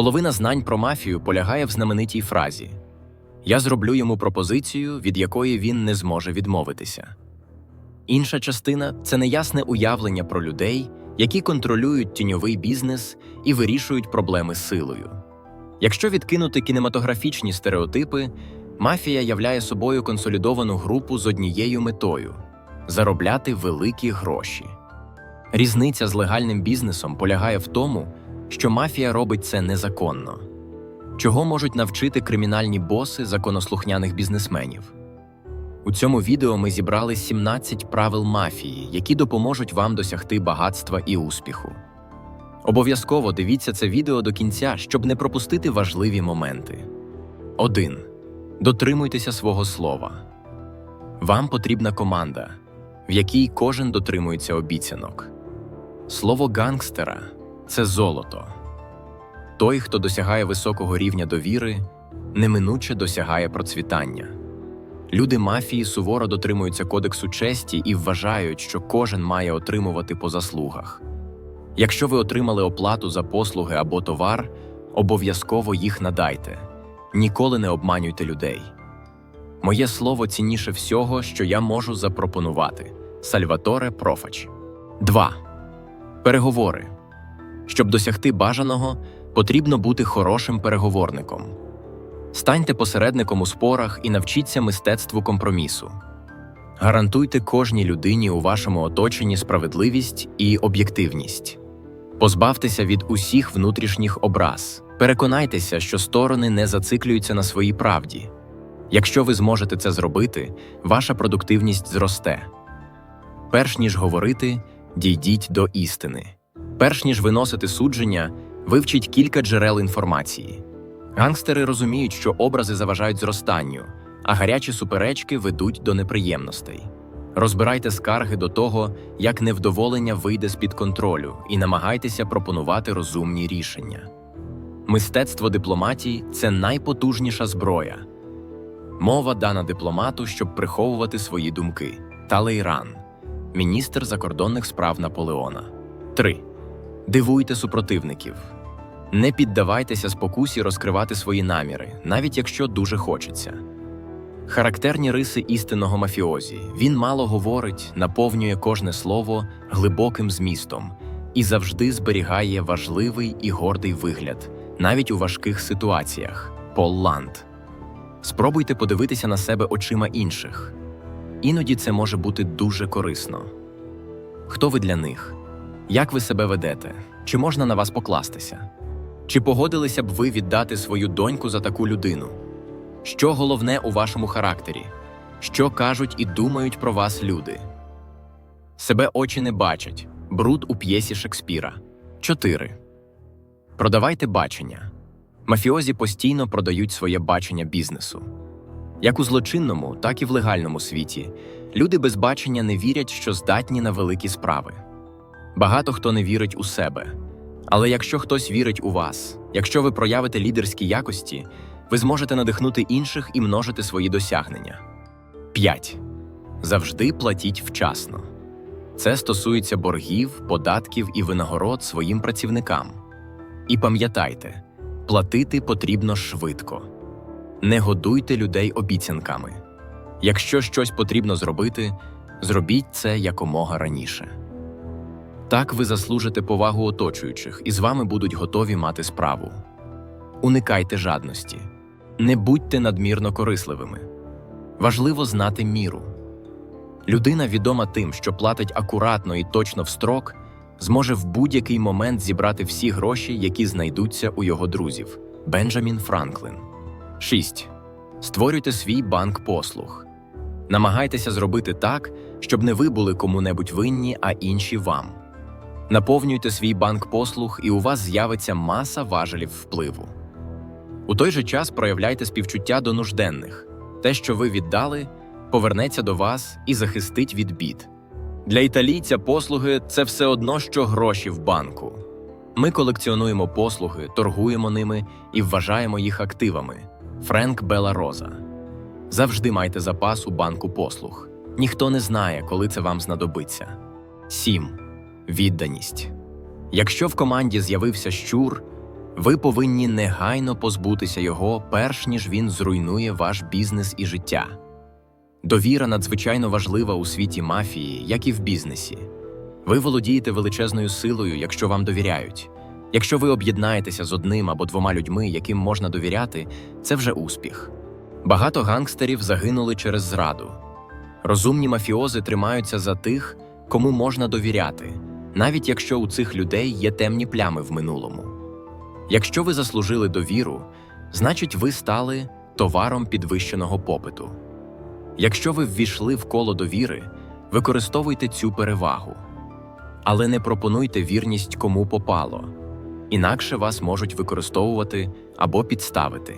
Половина знань про мафію полягає в знаменитій фразі Я зроблю йому пропозицію, від якої він не зможе відмовитися. Інша частина це неясне уявлення про людей, які контролюють тіньовий бізнес і вирішують проблеми силою. Якщо відкинути кінематографічні стереотипи, мафія являє собою консолідовану групу з однією метою заробляти великі гроші. Різниця з легальним бізнесом полягає в тому, що мафія робить це незаконно. Чого можуть навчити кримінальні боси законослухняних бізнесменів? У цьому відео ми зібрали 17 правил мафії, які допоможуть вам досягти багатства і успіху. Обов'язково дивіться це відео до кінця, щоб не пропустити важливі моменти. 1. Дотримуйтеся свого слова. Вам потрібна команда, в якій кожен дотримується обіцянок. Слово гангстера це золото. Той, хто досягає високого рівня довіри, неминуче досягає процвітання. Люди мафії суворо дотримуються кодексу честі і вважають, що кожен має отримувати по заслугах. Якщо ви отримали оплату за послуги або товар, обов'язково їх надайте. Ніколи не обманюйте людей. Моє слово цінніше всього, що я можу запропонувати. Сальваторе Профач. 2. Переговори. Щоб досягти бажаного, потрібно бути хорошим переговорником. Станьте посередником у спорах і навчіться мистецтву компромісу. Гарантуйте кожній людині у вашому оточенні справедливість і об'єктивність. Позбавтеся від усіх внутрішніх образ. Переконайтеся, що сторони не зациклюються на своїй правді. Якщо ви зможете це зробити, ваша продуктивність зросте. Перш ніж говорити, дійдіть до істини. Перш ніж виносити судження, вивчіть кілька джерел інформації. Гангстери розуміють, що образи заважають зростанню, а гарячі суперечки ведуть до неприємностей. Розбирайте скарги до того, як невдоволення вийде з-під контролю, і намагайтеся пропонувати розумні рішення. Мистецтво дипломатії це найпотужніша зброя. Мова дана дипломату, щоб приховувати свої думки. Талейран, міністр закордонних справ Наполеона. 3. Дивуйте супротивників. Не піддавайтеся спокусі розкривати свої наміри, навіть якщо дуже хочеться. Характерні риси істинного мафіозі він мало говорить, наповнює кожне слово глибоким змістом і завжди зберігає важливий і гордий вигляд, навіть у важких ситуаціях. Пол Ланд. Спробуйте подивитися на себе очима інших. Іноді це може бути дуже корисно. Хто ви для них? Як ви себе ведете? Чи можна на вас покластися? Чи погодилися б ви віддати свою доньку за таку людину? Що головне у вашому характері? Що кажуть і думають про вас люди? Себе очі не бачать. Бруд у п'єсі Шекспіра. 4. Продавайте бачення. Мафіозі постійно продають своє бачення бізнесу. Як у злочинному, так і в легальному світі. Люди без бачення не вірять, що здатні на великі справи. Багато хто не вірить у себе. Але якщо хтось вірить у вас, якщо ви проявите лідерські якості, ви зможете надихнути інших і множити свої досягнення. 5. Завжди платіть вчасно. Це стосується боргів, податків і винагород своїм працівникам. І пам'ятайте, платити потрібно швидко. Не годуйте людей обіцянками. Якщо щось потрібно зробити, зробіть це якомога раніше. Так ви заслужите повагу оточуючих і з вами будуть готові мати справу. Уникайте жадності, не будьте надмірно корисливими. Важливо знати міру. Людина, відома тим, що платить акуратно і точно в строк, зможе в будь-який момент зібрати всі гроші, які знайдуться у його друзів. Бенджамін Франклін. 6. Створюйте свій банк послуг. Намагайтеся зробити так, щоб не ви були кому-небудь винні, а інші вам. Наповнюйте свій банк послуг, і у вас з'явиться маса важелів впливу. У той же час проявляйте співчуття до нужденних. Те, що ви віддали, повернеться до вас і захистить від бід. Для італійця послуги це все одно, що гроші в банку. Ми колекціонуємо послуги, торгуємо ними і вважаємо їх активами. Френк Белла Роза. Завжди майте запас у банку послуг. Ніхто не знає, коли це вам знадобиться. 7. Відданість. Якщо в команді з'явився щур, Ви повинні негайно позбутися його, перш ніж він зруйнує ваш бізнес і життя. Довіра надзвичайно важлива у світі мафії, як і в бізнесі. Ви володієте величезною силою, якщо вам довіряють. Якщо ви об'єднаєтеся з одним або двома людьми, яким можна довіряти, це вже успіх. Багато гангстерів загинули через зраду. Розумні мафіози тримаються за тих, кому можна довіряти, навіть якщо у цих людей є темні плями в минулому. Якщо ви заслужили довіру, значить ви стали товаром підвищеного попиту. Якщо ви ввійшли в коло довіри, використовуйте цю перевагу. Але не пропонуйте вірність кому попало, інакше вас можуть використовувати або підставити.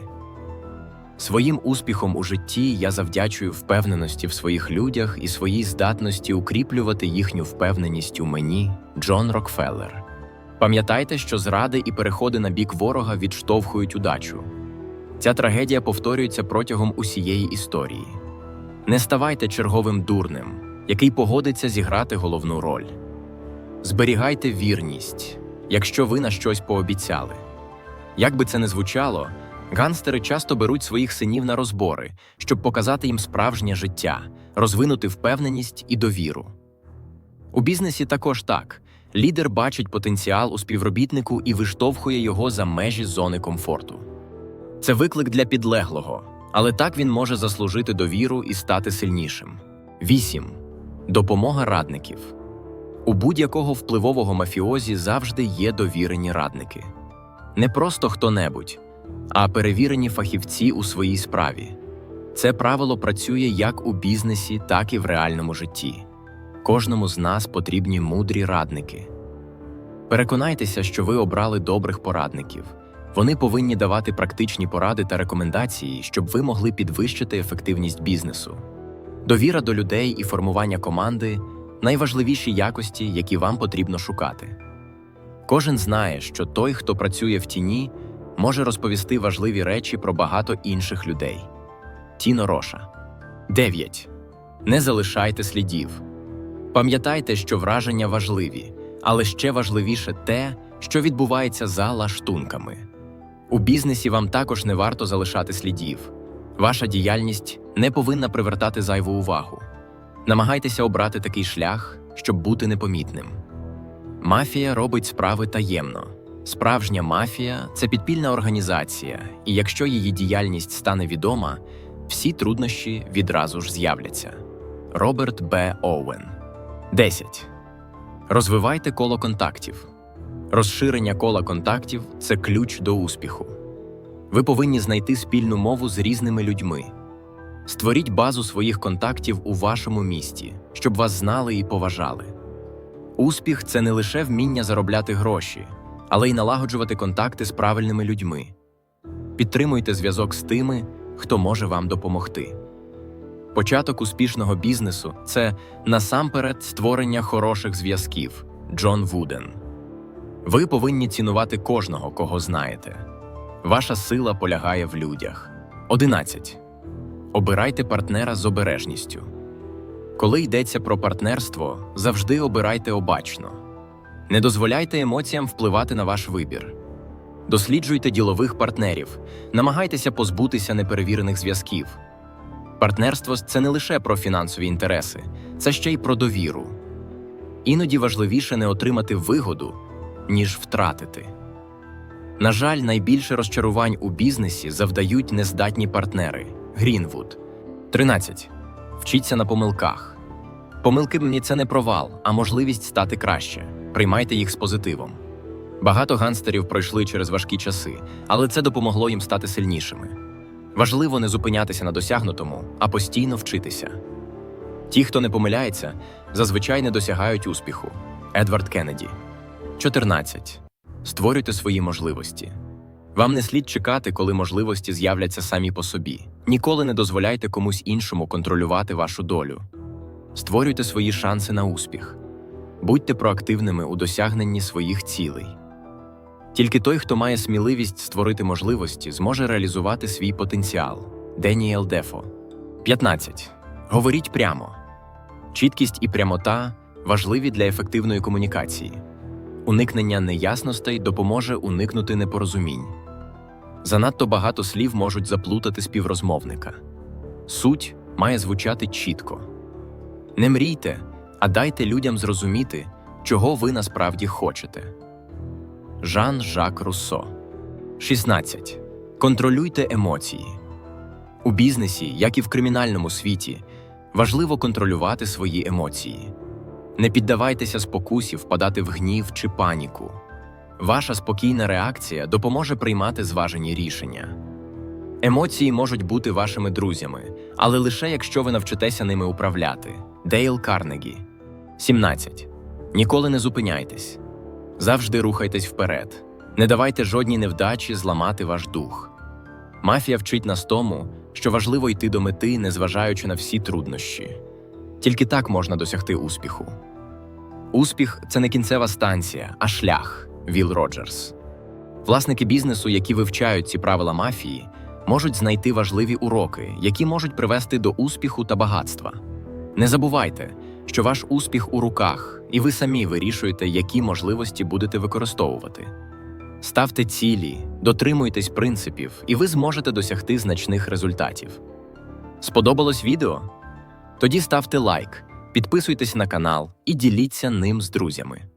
Своїм успіхом у житті я завдячую впевненості в своїх людях і своїй здатності укріплювати їхню впевненість у мені, Джон Рокфеллер. Пам'ятайте, що зради і переходи на бік ворога відштовхують удачу. Ця трагедія повторюється протягом усієї історії. Не ставайте черговим дурнем, який погодиться зіграти головну роль. Зберігайте вірність, якщо ви на щось пообіцяли. Як би це не звучало, ганстери часто беруть своїх синів на розбори, щоб показати їм справжнє життя, розвинути впевненість і довіру. У бізнесі також так. Лідер бачить потенціал у співробітнику і виштовхує його за межі зони комфорту. Це виклик для підлеглого, але так він може заслужити довіру і стати сильнішим. 8. Допомога радників. У будь-якого впливового мафіозі завжди є довірені радники. Не просто хто-небудь, а перевірені фахівці у своїй справі. Це правило працює як у бізнесі, так і в реальному житті. Кожному з нас потрібні мудрі радники. Переконайтеся, що ви обрали добрих порадників. Вони повинні давати практичні поради та рекомендації, щоб ви могли підвищити ефективність бізнесу. Довіра до людей і формування команди найважливіші якості, які вам потрібно шукати. Кожен знає, що той, хто працює в тіні, може розповісти важливі речі про багато інших людей. Тіно Роша. 9. Не залишайте слідів. Пам'ятайте, що враження важливі, але ще важливіше те, що відбувається за лаштунками. У бізнесі вам також не варто залишати слідів. Ваша діяльність не повинна привертати зайву увагу. Намагайтеся обрати такий шлях, щоб бути непомітним. Мафія робить справи таємно. Справжня мафія це підпільна організація, і якщо її діяльність стане відома, всі труднощі відразу ж з'являться. Роберт Б. Оуен 10. Розвивайте коло контактів. Розширення кола контактів це ключ до успіху. Ви повинні знайти спільну мову з різними людьми. Створіть базу своїх контактів у вашому місті, щоб вас знали і поважали. Успіх це не лише вміння заробляти гроші, але й налагоджувати контакти з правильними людьми. Підтримуйте зв'язок з тими, хто може вам допомогти. Початок успішного бізнесу це насамперед створення хороших зв'язків. Джон Вуден. Ви повинні цінувати кожного, кого знаєте. Ваша сила полягає в людях. 11. Обирайте партнера з обережністю. Коли йдеться про партнерство, завжди обирайте обачно. Не дозволяйте емоціям впливати на ваш вибір. Досліджуйте ділових партнерів, намагайтеся позбутися неперевірених зв'язків. Партнерство це не лише про фінансові інтереси, це ще й про довіру. Іноді важливіше не отримати вигоду, ніж втратити. На жаль, найбільше розчарувань у бізнесі завдають нездатні партнери. Грінвуд 13. Вчіться на помилках. Помилки мені це не провал, а можливість стати краще. Приймайте їх з позитивом. Багато ганстерів пройшли через важкі часи, але це допомогло їм стати сильнішими. Важливо не зупинятися на досягнутому, а постійно вчитися. Ті, хто не помиляється, зазвичай не досягають успіху. Едвард Кеннеді 14. Створюйте свої можливості. Вам не слід чекати, коли можливості з'являться самі по собі. Ніколи не дозволяйте комусь іншому контролювати вашу долю. Створюйте свої шанси на успіх. Будьте проактивними у досягненні своїх цілей. Тільки той, хто має сміливість створити можливості, зможе реалізувати свій потенціал. Деніел Дефо 15. Говоріть прямо. Чіткість і прямота важливі для ефективної комунікації. Уникнення неясностей допоможе уникнути непорозумінь. Занадто багато слів можуть заплутати співрозмовника. Суть має звучати чітко. Не мрійте, а дайте людям зрозуміти, чого ви насправді хочете. Жан Жак Руссо 16. Контролюйте емоції. У бізнесі, як і в кримінальному світі, важливо контролювати свої емоції. Не піддавайтеся спокусі впадати в гнів чи паніку. Ваша спокійна реакція допоможе приймати зважені рішення. Емоції можуть бути вашими друзями, але лише якщо ви навчитеся ними управляти. Дейл Карнегі 17. Ніколи не зупиняйтесь. Завжди рухайтесь вперед. Не давайте жодній невдачі зламати ваш дух. Мафія вчить нас тому, що важливо йти до мети, незважаючи на всі труднощі. Тільки так можна досягти успіху. Успіх це не кінцева станція, а шлях. Віл Роджерс. Власники бізнесу, які вивчають ці правила мафії, можуть знайти важливі уроки, які можуть привести до успіху та багатства. Не забувайте, що ваш успіх у руках, і ви самі вирішуєте, які можливості будете використовувати. Ставте цілі, дотримуйтесь принципів, і ви зможете досягти значних результатів. Сподобалось відео? Тоді ставте лайк, підписуйтесь на канал і діліться ним з друзями.